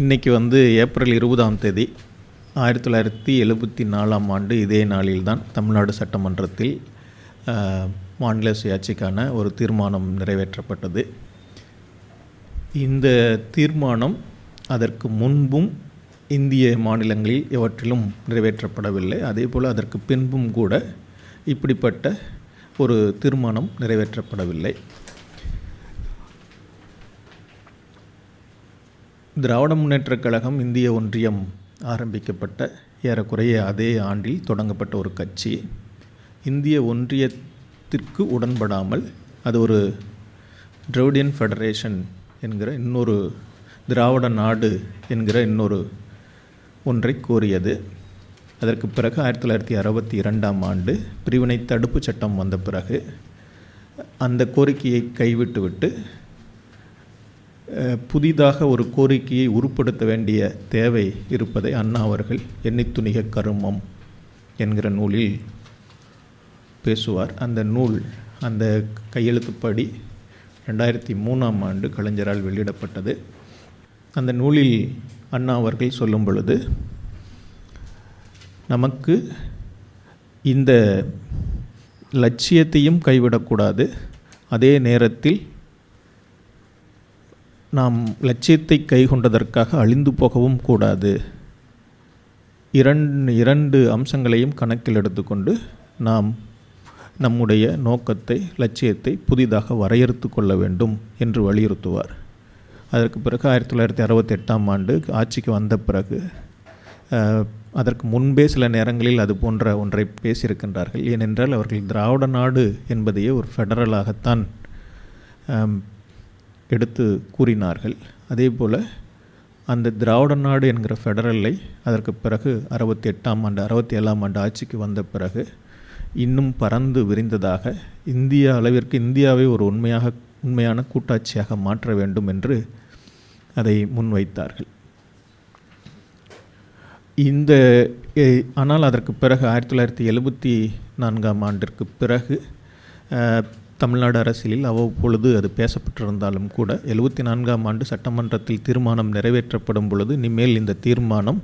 இன்றைக்கி வந்து ஏப்ரல் இருபதாம் தேதி ஆயிரத்தி தொள்ளாயிரத்தி எழுபத்தி நாலாம் ஆண்டு இதே நாளில்தான் தமிழ்நாடு சட்டமன்றத்தில் மாநில சுயாட்சிக்கான ஒரு தீர்மானம் நிறைவேற்றப்பட்டது. இந்த தீர்மானம் அதற்கு முன்பும் இந்திய மாநிலங்களில் எவற்றிலும் நிறைவேற்றப்படவில்லை. அதே போல் அதற்கு பின்பும் கூட இப்படிப்பட்ட ஒரு தீர்மானம் நிறைவேற்றப்படவில்லை. திராவிட முன்னேற்றக் கழகம் இந்திய ஒன்றியம் ஆரம்பிக்கப்பட்ட ஏறக்குறைய அதே ஆண்டில் தொடங்கப்பட்ட ஒரு கட்சி. இந்திய ஒன்றியத்திற்கு உடன்படாமல் அது ஒரு திராவிடியன் ஃபெடரேஷன் என்கிற இன்னொரு திராவிட நாடு என்கிற இன்னொரு ஒன்றை கோரியது. அதற்கு பிறகு ஆயிரத்தி தொள்ளாயிரத்தி அறுபத்தி இரண்டாம் ஆண்டு பிரிவினை தடுப்புச் சட்டம் வந்த பிறகு அந்த கோரிக்கையை கைவிட்டுவிட்டு புதிதாக ஒரு கோரிக்கையை உருப்படுத்த வேண்டிய தேவை இருப்பதை அண்ணா அவர்கள் எண்ணித்துணிக கருமம் என்கிற நூலில் பேசுவார். அந்த நூல் அந்த கையெழுத்துப்படி ரெண்டாயிரத்தி மூணாம் ஆண்டு கலைஞரால் வெளியிடப்பட்டது. அந்த நூலில் அண்ணா அவர்கள் சொல்லும் பொழுது நமக்கு இந்த லட்சியத்தையும் கைவிடக்கூடாது. அதே நேரத்தில் நாம் லட்சியத்தை கைகொண்டதற்காக அழிந்து போகவும் கூடாது. இரண்டு இரண்டு அம்சங்களையும் கணக்கில் எடுத்துக்கொண்டு நாம் நம்முடைய நோக்கத்தை லட்சியத்தை புதிதாக வரையறுத்து கொள்ள வேண்டும் என்று வலியுறுத்துவார். அதற்கு பிறகு ஆயிரத்தி தொள்ளாயிரத்தி அறுபத்தி எட்டாம் ஆண்டு ஆட்சிக்கு வந்த பிறகு அதற்கு முன்பே சில நேரங்களில் அது போன்ற ஒன்றை பேசியிருக்கின்றார்கள். ஏனென்றால் அவர்கள் திராவிட நாடு என்பதையே ஒரு ஃபெடரலாகத்தான் எடுத்து கூறினார்கள். அதே போல் அந்த திராவிட நாடு என்கிற ஃபெடரலை அதற்கு பிறகு அறுபத்தி எட்டாம் ஆண்டு அறுபத்தி ஏழாம் ஆண்டு ஆட்சிக்கு வந்த பிறகு இன்னும் பறந்து விரிந்ததாக இந்திய அளவிற்கு இந்தியாவை ஒரு உண்மையாக உண்மையான கூட்டாட்சியாக மாற்ற வேண்டும் என்று அதை முன்வைத்தார்கள். இந்த ஆனால் அதற்கு பிறகு ஆயிரத்தி தொள்ளாயிரத்தி எழுபத்தி நான்காம் ஆண்டிற்கு பிறகு தமிழ்நாடு அரசியலில் அவ்வப்பொழுது அது பேசப்பட்டிருந்தாலும் கூட எழுபத்தி நான்காம் ஆண்டு சட்டமன்றத்தில் தீர்மானம் நிறைவேற்றப்படும் பொழுது இனிமேல் இந்த தீர்மானம்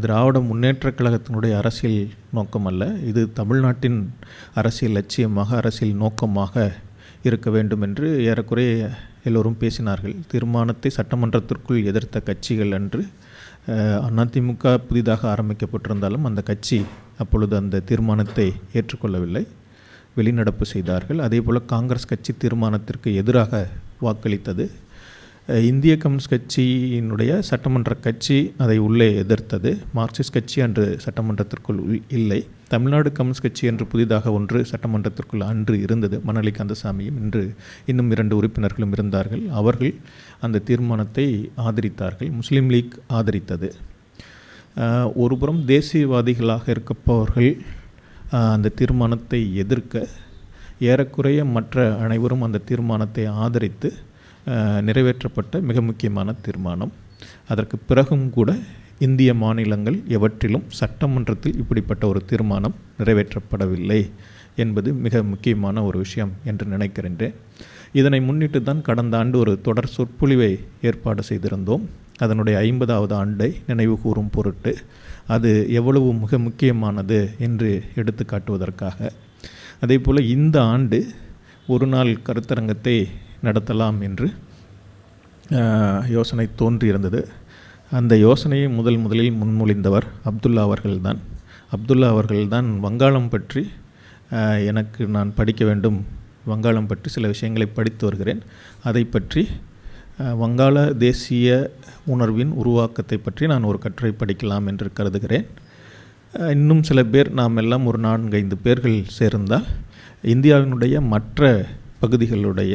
திராவிட முன்னேற்றக் கழகத்தினுடைய அரசியல் நோக்கமல்ல இது தமிழ்நாட்டின் அரசியல் லட்சியமாக அரசியல் நோக்கமாக இருக்க வேண்டும் என்று ஏறக்குறைய எல்லோரும் பேசினார்கள். தீர்மானத்தை சட்டமன்றத்திற்குள் எதிர்த்த கட்சிகள் அன்று அதிமுக புதிதாக ஆரம்பிக்கப்பட்டிருந்தாலும் அந்த கட்சி அப்பொழுது அந்த தீர்மானத்தை ஏற்றுக்கொள்ளவில்லை. வெளிநடப்பு செய்தார்கள். அதேபோல் காங்கிரஸ் கட்சி தீர்மானத்திற்கு எதிராக வாக்களித்தது. இந்திய கம்யூனிஸ்ட் கட்சியினுடைய சட்டமன்ற கட்சி அதை உள்ளே எதிர்த்தது. மார்க்சிஸ்ட் கட்சி அன்று சட்டமன்றத்திற்குள் உள்- இல்லை. தமிழ்நாடு கம்யூனிஸ்ட் கட்சி என்று புதிதாக ஒன்று சட்டமன்றத்திற்குள் அன்று இருந்தது. மணலி கந்தசாமியும் இன்று இன்னும் இரண்டு உறுப்பினர்களும் இருந்தார்கள். அவர்கள் அந்த தீர்மானத்தை ஆதரித்தார்கள். முஸ்லீம் லீக் ஆதரித்தது. ஒருபுறம் தேசியவாதிகளாக இருக்கப்பவர்கள் அந்த தீர்மானத்தை எதிர்க்க ஏறக்குறைய மற்ற அனைவரும் அந்த தீர்மானத்தை ஆதரித்து நிறைவேற்றப்பட்ட மிக முக்கியமான தீர்மானம். அதற்கு பிறகும் கூட இந்திய மாநிலங்கள் எவற்றிலும் சட்டமன்றத்தில் இப்படிப்பட்ட ஒரு தீர்மானம் நிறைவேற்றப்படவில்லை என்பது மிக முக்கியமான ஒரு விஷயம் என்று நினைக்கின்றேன் இதனை முன்னிட்டு தான் கடந்த ஆண்டு ஒரு தொடர் சொற்பொழிவை ஏற்பாடு செய்திருந்தோம். அதனுடைய ஐம்பதாவது ஆண்டை நினைவு கூறும் பொருட்டு அது எவ்வளவு மிக முக்கியமானது என்று எடுத்து காட்டுவதற்காக. அதே போல் இந்த ஆண்டு ஒரு நாள் கருத்தரங்கத்தை நடத்தலாம் என்று யோசனை தோன்றியிருந்தது. அந்த யோசனையை முதல் முதலில் முன்மொழிந்தவர் அப்துல்லா அவர்கள்தான். அப்துல்லா அவர்கள்தான் வங்காளம் பற்றி எனக்கு நான் படிக்க வேண்டும் வங்காளம் பற்றி சில விஷயங்களை படித்து வருகிறேன். அதை பற்றி வங்காள தேசிய உணர்வின் உருவாக்கத்தை பற்றி நான் ஒரு கட்டுரை படிக்கலாம் என்று கருதுகிறேன். இன்னும் சில பேர் நாம் எல்லாம் ஒரு நான்கைந்து பேர்கள் சேர்ந்தால் இந்தியாவினுடைய மற்ற பகுதிகளுடைய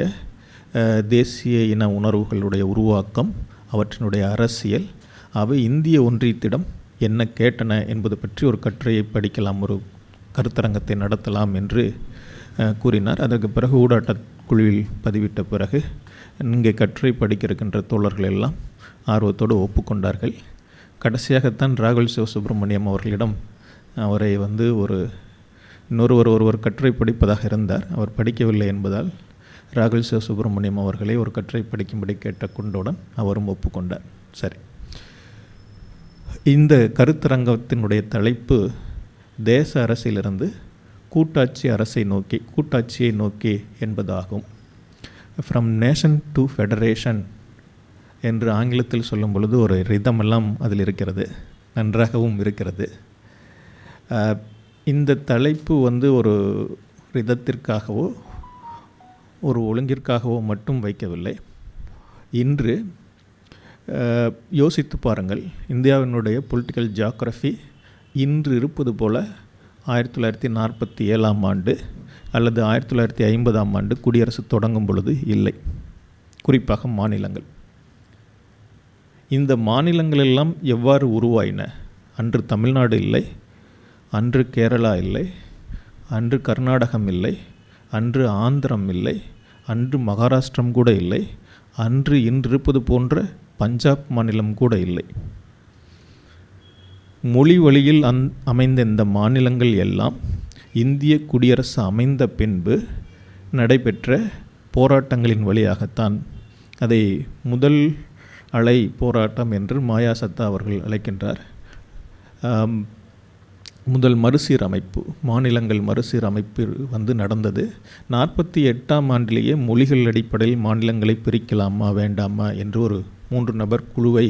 தேசிய இன உணர்வுகளுடைய உருவாக்கம் அவற்றினுடைய அரசியல் அவை இந்திய ஒன்றியத்திடம் என்ன கேட்டன என்பது பற்றி ஒரு கட்டுரையை படிக்கலாம் ஒரு கருத்தரங்கத்தை நடத்தலாம் என்று கூறினார். அதற்கு பிறகு ஊடாட்ட குழுவில் பதிவிட்ட பிறகு இங்கே கற்றை படிக்க இருக்கின்ற தோழர்கள் எல்லாம் ஆர்வத்தோடு ஒப்புக்கொண்டார்கள். கடைசியாகத்தான் ராகுல் சிவசுப்பிரமணியம் அவர்களிடம் அவரை வந்து ஒரு இன்னொருவர் ஒருவர் கட்டுரை படிப்பதாக இருந்தார். அவர் படிக்கவில்லை என்பதால் ராகுல் சிவசுப்பிரமணியம் அவர்களை ஒரு கட்டுரை படிக்கும்படி கேட்ட கொண்டவுடன் அவரும் ஒப்புக்கொண்டார். சரி. இந்த கருத்தரங்கத்தினுடைய தலைப்பு தேச அரசிலிருந்து கூட்டாட்சி அரசை நோக்கி கூட்டாட்சியை நோக்கி என்பதாகும். ஃப்ரம் நேஷன் டு ஃபெடரேஷன் என்று ஆங்கிலத்தில் சொல்லும் பொழுது ஒரு ரிதமெல்லாம் அதில் இருக்கிறது. நன்றாகவும் இருக்கிறது. இந்த தலைப்பு வந்து ஒரு ரிதத்திற்காகவோ ஒரு ஒழுங்கிற்காகவோ மட்டும் வைக்கவில்லை. இன்று யோசித்து பாருங்கள். இந்தியாவினுடைய பொலிட்டிக்கல் ஜியாகிரஃபி இன்று இருப்பது போல ஆயிரத்தி தொள்ளாயிரத்தி நாற்பத்தி ஏழாம் ஆண்டு அல்லது ஆயிரத்தி தொள்ளாயிரத்தி ஐம்பதாம் ஆண்டு குடியரசு தொடங்கும் பொழுது இல்லை. குறிப்பாக மாநிலங்கள். இந்த மாநிலங்கள் எல்லாம் எவ்வாறு உருவாயின? அன்று தமிழ்நாடு இல்லை அன்று கேரளா இல்லை அன்று கர்நாடகம் இல்லை அன்று ஆந்திரம் இல்லை அன்று மகாராஷ்டிரம் கூட இல்லை அன்று இன்றிருப்பது போன்ற பஞ்சாப் மாநிலம் கூட இல்லை. மொழி வழியில் அந் அமைந்த இந்த மாநிலங்கள் எல்லாம் இந்திய குடியரசு அமைந்த பின்பு நடைபெற்ற போராட்டங்களின் வழியாகத்தான் அதை முதல் அலை போராட்டம் என்று மாயா சத்தா அவர்கள் அழைக்கின்றார். முதல் மறுசீரமைப்பு மாநிலங்கள் மறுசீரமைப்பு வந்து நடந்தது. நாற்பத்தி எட்டாம் ஆண்டிலேயே மொழிகள் அடிப்படையில் மாநிலங்களை பிரிக்கலாமா வேண்டாமா என்று ஒரு மூன்று நபர் குழுவை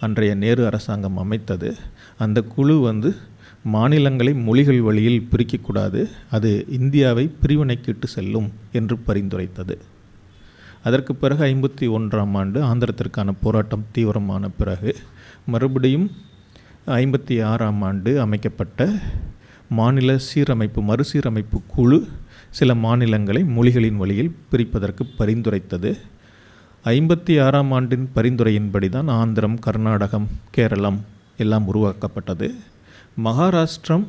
அன்றைய நேரு அரசாங்கம் அமைத்தது அந்த குழு வந்து மாநிலங்களை மொழிகள் வழியில் பிரிக்கக்கூடாது அது இந்தியாவை பிரிவினைக்கிட்டு செல்லும் என்று பரிந்துரைத்தது. அதற்கு பிறகு ஐம்பத்தி ஒன்றாம் ஆண்டு ஆந்திரத்திற்கான போராட்டம் தீவிரமான பிறகு மறுபடியும் ஐம்பத்தி ஆறாம் ஆண்டு அமைக்கப்பட்ட மாநில சீரமைப்பு மறுசீரமைப்பு குழு சில மாநிலங்களை மொழிகளின் வழியில் பிரிப்பதற்கு பரிந்துரைத்தது. ஐம்பத்தி ஆறாம் ஆண்டின் பரிந்துரையின்படி தான் ஆந்திரம் கர்நாடகம் கேரளம் எல்லாம் உருவாக்கப்பட்டது. மகாராஷ்டிரம்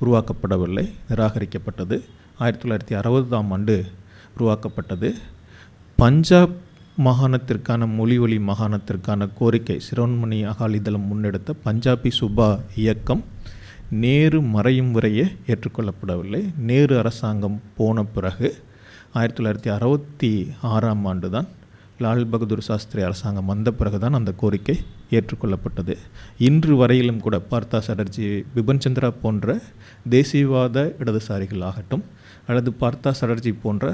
உருவாக்கப்படவில்லை நிராகரிக்கப்பட்டது. ஆயிரத்தி தொள்ளாயிரத்தி அறுபதாம் ஆண்டு உருவாக்கப்பட்டது. பஞ்சாப் மாகாணத்திற்கான மொழிவழி மாகாணத்திற்கான கோரிக்கை சிரோன்மணி அகாலிதளம் முன்னெடுத்த பஞ்சாபி சுபா இயக்கம் நேரு மறையும் வரையே ஏற்றுக்கொள்ளப்படவில்லை. நேரு அரசாங்கம் போன பிறகு ஆயிரத்தி தொள்ளாயிரத்தி அறுபத்தி ஆறாம் ஆண்டு தான் லால் பகதூர் சாஸ்திரி அரசாங்கம் வந்த பிறகுதான் அந்த கோரிக்கை ஏற்றுக்கொள்ளப்பட்டது. இன்று வரையிலும் கூட பார்த்தா சட்டர்ஜி பிபன் சந்திரா போன்ற தேசியவாத இடதுசாரிகள் ஆகட்டும் அல்லது பார்த்தா சட்டர்ஜி போன்ற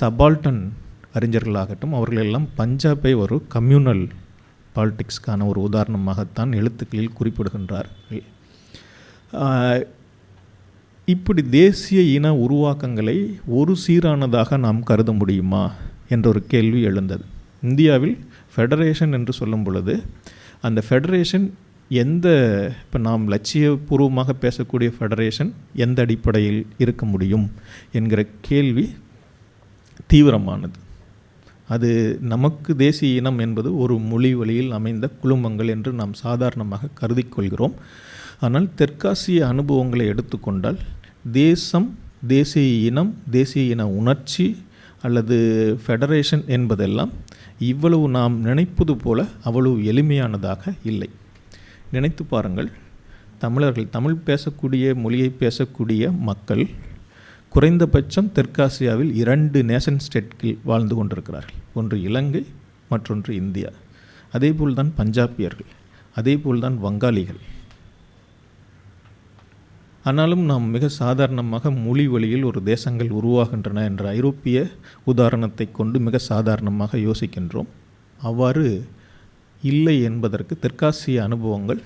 சபால்டன் அறிஞர்களாகட்டும் அவர்களெல்லாம் பஞ்சாபை ஒரு கம்யூனல் பாலிடிக்ஸ்க்கான ஒரு உதாரணமாகத்தான் எழுத்துக்களில் குறிப்பிடுகின்றார்கள். இப்படி தேசிய இன உருவாக்கங்களை ஒரு சீரானதாக நாம் கருத முடியுமா? என்ற ஒரு கேள்வி எழுந்தது. இந்தியாவில் ஃபெடரேஷன் என்று சொல்லும் பொழுது அந்த ஃபெடரேஷன் எந்த இப்போ நாம் லட்சியபூர்வமாக பேசக்கூடிய ஃபெடரேஷன் எந்த அடிப்படையில் இருக்க முடியும் என்கிற கேள்வி தீவிரமானது. அது நமக்கு தேசிய இனம் என்பது ஒரு மொழி வழியில் அமைந்த குழுமங்கள் என்று நாம் சாதாரணமாக கருதி கொள்கிறோம். ஆனால் தெற்காசிய அனுபவங்களை எடுத்துக்கொண்டால் தேசம் தேசிய இனம் தேசிய இன உணர்ச்சி அல்லது ஃபெடரேஷன் என்பதெல்லாம் இவ்வளவு நாம் நினைப்பது போல அவ்வளவு எளிமையானதாக இல்லை. நினைத்து பாருங்கள் தமிழர்கள் தமிழ் பேசக்கூடிய மொழியை பேசக்கூடிய மக்கள் குறைந்தபட்சம் தெற்காசியாவில் இரண்டு நேஷன் ஸ்டேட்கில் வாழ்ந்து கொண்டிருக்கிறார்கள். ஒன்று இலங்கை மற்றொன்று இந்தியா. அதேபோல்தான் பஞ்சாபியர்கள் அதேபோல்தான் வங்காளிகள். ஆனாலும் நாம் மிக சாதாரணமாக மொழி வழியில் ஒரு தேசங்கள் உருவாகின்றன என்ற ஐரோப்பிய உதாரணத்தை கொண்டு மிக சாதாரணமாக யோசிக்கின்றோம். அவ்வாறு இல்லை என்பதற்கு தெற்காசிய அனுபவங்கள்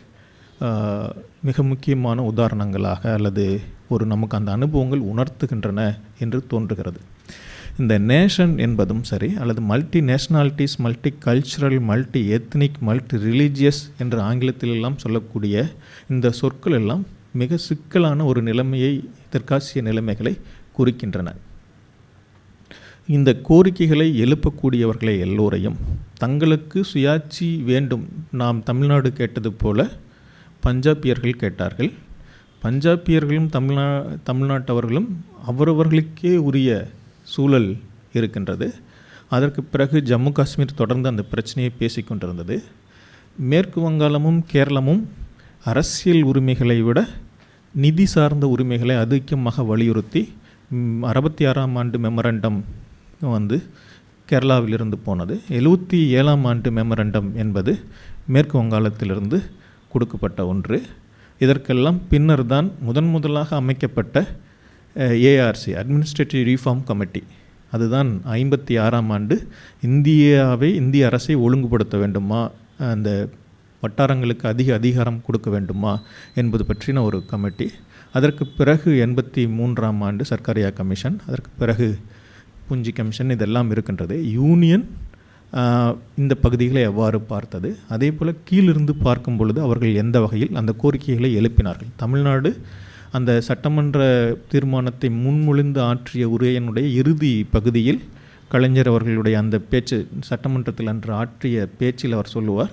மிக முக்கியமான உதாரணங்களாக அல்லது ஒரு நமக்கு அந்த அனுபவங்கள் உணர்த்துகின்றன என்று தோன்றுகிறது. இந்த நேஷன் என்பதும் சரி அல்லது multi nationalities multi cultural multi ethnic multi religious என்ற ஆங்கிலத்திலெல்லாம் சொல்லக்கூடிய இந்த சொற்கள் எல்லாம் மிக சிக்கலான ஒரு நிலைமையை தெற்காசிய நிலைமைகளை குறிக்கின்றன. இந்த கோரிக்கைகளை எழுப்பக்கூடியவர்களை எல்லோரையும் தங்களுக்கு சுயாட்சி வேண்டும். நாம் தமிழ்நாடு கேட்டது போல பஞ்சாபியர்கள் கேட்டார்கள். பஞ்சாபியர்களும் தமிழ்நா தமிழ்நாட்டவர்களும் அவரவர்களுக்கே உரிய சூழல் இருக்கின்றது. அதற்கு பிறகு ஜம்மு காஷ்மீர் தொடர்ந்து அந்த பிரச்சனையை பேசிக்கொண்டிருந்தது மேற்கு வங்காளமும் கேரளமும் அரசியல் உரிமைகளை விட நிதி சார்ந்த உரிமைகளை அதிகமாக வலியுறுத்தி அறுபத்தி ஆறாம் ஆண்டு மெமரண்டம் வந்து கேரளாவிலிருந்து போனது. எழுபத்தி ஏழாம் ஆண்டு மெமரண்டம் என்பது மேற்கு வங்காளத்திலிருந்து கொடுக்கப்பட்ட ஒன்று. இதற்கெல்லாம் பின்னர் தான் முதன் முதலாக அமைக்கப்பட்ட ஏஆர்சி அட்மினிஸ்ட்ரேட்டிவ் ரீஃபார்ம் கமிட்டி அதுதான் ஐம்பத்தி ஆறாம் ஆண்டு இந்தியாவை இந்திய அரசை ஒழுங்குபடுத்த வேண்டுமா அந்த வட்டாரங்களுக்கு அதிக அதிகாரம் கொடுக்க வேண்டுமா என்பது பற்றின ஒரு கமிட்டி. அதற்கு பிறகு எண்பத்தி மூன்றாம் ஆண்டு சர்க்காரியா கமிஷன் அதற்கு பிறகு புஞ்சி கமிஷன் இதெல்லாம் இருக்கின்றது. யூனியன் இந்த பகுதிகளை எவ்வாறு பார்த்தது? அதே போல் கீழிருந்து பார்க்கும் பொழுது அவர்கள் எந்த வகையில் அந்த கோரிக்கைகளை எழுப்பினார்கள்? தமிழ்நாடு அந்த சட்டமன்ற தீர்மானத்தை முன்மொழிந்து ஆற்றிய உரையினுடைய இறுதி பகுதியில் கலைஞர் அவர்களுடைய அந்த பேச்சு சட்டமன்றத்தில் அன்று ஆற்றிய பேச்சில் அவர் சொல்லுவார்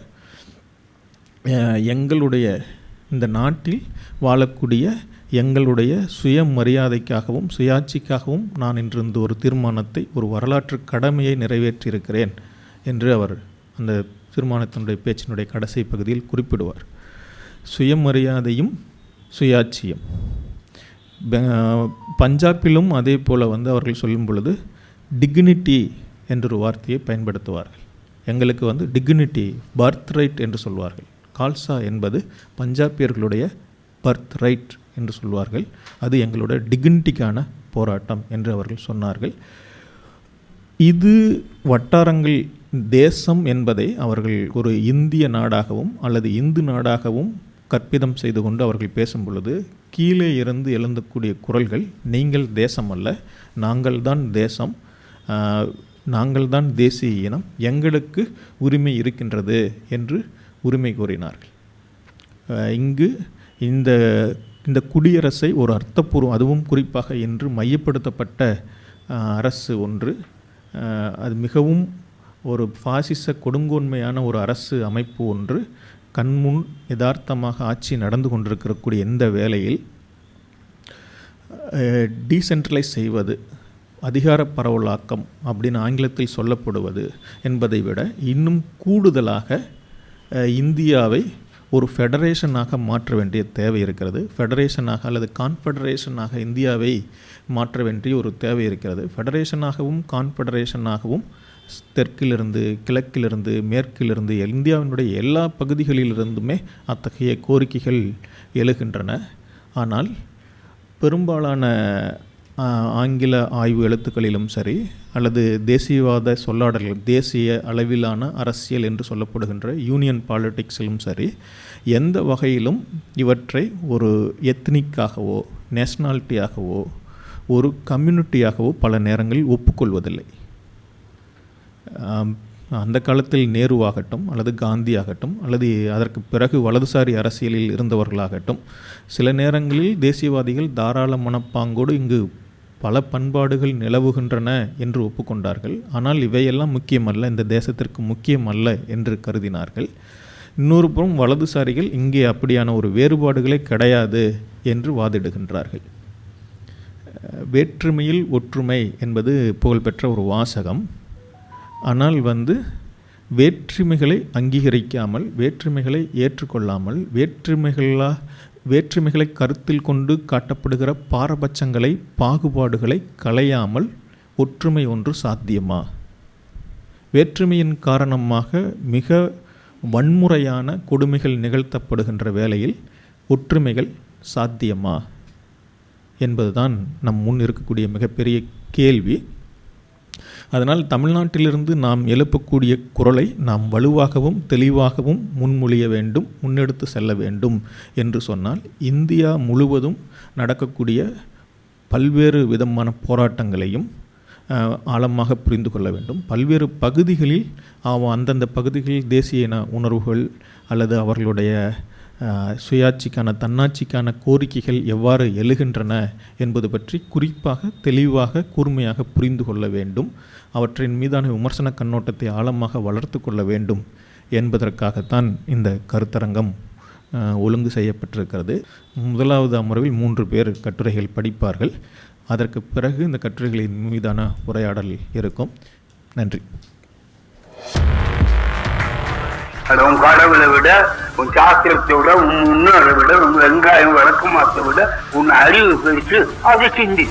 எங்களுடைய இந்த நாட்டில் வாழக்கூடிய எங்களுடைய சுயமரியாதைக்காகவும் சுயாட்சிக்காகவும் நான் இன்று இந்த ஒரு தீர்மானத்தை ஒரு வரலாற்று கடமையை நிறைவேற்றியிருக்கிறேன் என்று அவர் அந்த தீர்மானத்தினுடைய பேச்சினுடைய கடைசி பகுதியில் குறிப்பிடுவார். சுயமரியாதையும் சுயாட்சியும். பஞ்சாபிலும் அதே போல் வந்து அவர்கள் சொல்லும் பொழுது டிக்னிட்டி என்ற ஒரு வார்த்தையை பயன்படுத்துவார்கள். எங்களுக்கு வந்து டிக்னிட்டி பர்த் ரைட் என்று சொல்வார்கள். கால்சா என்பது பஞ்சாபியர்களுடைய பர்த் ரைட் என்று சொல்வார்கள். அது எங்களோட டிக்னிட்டிக்கான போராட்டம் என்று அவர்கள் சொன்னார்கள். இது வட்டாரங்கள் தேசம் என்பதை அவர்கள் ஒரு இந்திய நாடாகவும் அல்லது இந்து நாடாகவும் கற்பிதம் செய்து கொண்டு அவர்கள் பேசும் பொழுது கீழே இருந்து எழுந்தக்கூடிய குரல்கள் நீங்கள் தேசம் அல்ல நாங்கள்தான் தேசம் நாங்கள்தான் தேசிய இனம் எங்களுக்கு உரிமை இருக்கின்றது என்று உரிமை கோரினார்கள். இங்கு இந்த இந்த குடியரசை ஒரு அர்த்தபூர்வம் அதுவும் குறிப்பாக இன்று மையப்படுத்தப்பட்ட அரசு ஒன்று. அது மிகவும் ஒரு பாசிச கொடுங்கோன்மையான ஒரு அரசு அமைப்பு ஒன்று. கண்முன் யதார்த்தமாக ஆட்சி நடந்து கொண்டிருக்கக்கூடிய இந்த வேளையில் டீசென்ட்ரலைஸ் செய்வது அதிகார பரவலாக்கம் அப்படின்னு ஆங்கிலத்தில் சொல்லப்படுவது என்பதை விட இன்னும் கூடுதலாக இந்தியாவை ஒரு ஃபெடரேஷனாக மாற்ற வேண்டிய தேவை இருக்கிறது. ஃபெடரேஷனாக அல்லது கான்ஃபெடரேஷனாக இந்தியாவை மாற்ற வேண்டிய ஒரு தேவை இருக்கிறது. ஃபெடரேஷனாகவும் கான்ஃபெடரேஷனாகவும் தெற்கிலிருந்து கிழக்கிலிருந்து மேற்கிலிருந்து இந்தியாவினுடைய எல்லா பகுதிகளிலிருந்துமே அத்தகைய கோரிக்கைகள் எழுகின்றன. ஆனால் பெரும்பாலான ஆங்கில ஆய்வு எழுத்துக்களிலும் சரி அல்லது தேசியவாத சொல்லாடல்கள் தேசிய அளவிலான அரசியல் என்று சொல்லப்படுகின்ற யூனியன் பாலிட்டிக்ஸிலும் சரி எந்த வகையிலும் இவற்றை ஒரு எத்னிக்காகவோ நேஷ்னாலிட்டியாகவோ ஒரு கம்யூனிட்டியாகவோ பல நேரங்களில் ஒப்புக்கொள்வதில்லை. அந்த காலத்தில் நேருவாகட்டும் அல்லது காந்தி ஆகட்டும் அல்லது அதற்கு பிறகு வலதுசாரி அரசியலில் இருந்தவர்களாகட்டும் சில நேரங்களில் தேசியவாதிகள் தாராள மனப்பாங்கோடு இங்கு பல பண்பாடுகள் நிலவுகின்றன என்று ஒப்புக்கொண்டார்கள். ஆனால் இவையெல்லாம் முக்கியமல்ல இந்த தேசத்திற்கு முக்கியமல்ல என்று கருதினார்கள். இன்னொரு புறம் வலதுசாரிகள் இங்கே அப்படியான ஒரு வேறுபாடுகளே கிடையாது என்று வாதிடுகின்றார்கள். வேற்றுமையில் ஒற்றுமை என்பது புகழ்பெற்ற ஒரு வாசகம். ஆனால் வந்து வேற்றுமைகளை அங்கீகரிக்காமல் வேற்றுமைகளை ஏற்றுக்கொள்ளாமல் வேற்றுமைகளா வேற்றுமைகளை கருத்தில் கொண்டு காட்டப்படுகிற பாரபட்சங்களை பாகுபாடுகளை களையாமல் ஒற்றுமை ஒன்று சாத்தியமா? வேற்றுமையின் காரணமாக மிக வன்முறையான கொடுமைகள் நிகழ்த்தப்படுகின்ற வேளையில் ஒற்றுமைகள் சாத்தியமா? என்பதுதான் நம் முன் இருக்கக்கூடிய மிகப்பெரிய கேள்வி. அதனால் தமிழ்நாட்டிலிருந்து நாம் எழுப்பக்கூடிய குரலை நாம் வலுவாகவும் தெளிவாகவும் முன்மொழிய வேண்டும் முன்னெடுத்து செல்ல வேண்டும் என்று சொன்னால் இந்தியா முழுவதும் நடக்கக்கூடிய பல்வேறு விதமான போராட்டங்களையும் ஆழமாக புரிந்து கொள்ள வேண்டும். பல்வேறு பகுதிகளில் அவ- அந்தந்த பகுதிகளில் தேசிய இன உணர்வுகள் அல்லது அவர்களுடைய சுயாட்சிக்கான தன்னாட்சிக்கான கோரிக்கைகள் எவ்வாறு எழுகின்றன என்பது பற்றி குறிப்பாக தெளிவாக கூர்மையாக புரிந்து கொள்ள வேண்டும். அவற்றின் மீதான விமர்சன கண்ணோட்டத்தை ஆழமாக வளர்த்து கொள்ள வேண்டும் என்பதற்காகத்தான் இந்த கருத்தரங்கம் ஒழுங்கு செய்யப்பட்டிருக்கிறது. முதலாவது அமர்வில் மூன்று பேர் கட்டுரைகள் படிப்பார்கள். அதற்கு பிறகு இந்த கட்டுரைகளின் மீதான உரையாடல் இருக்கும். நன்றி. அது உன் கடவுளை விட உன் சாஸ்திரத்தை விட உன் முன்னோரை விட உன் வெங்காயம் விளக்கமாத்தை விட உன் அறிவு பெருசு அதை சிந்தி.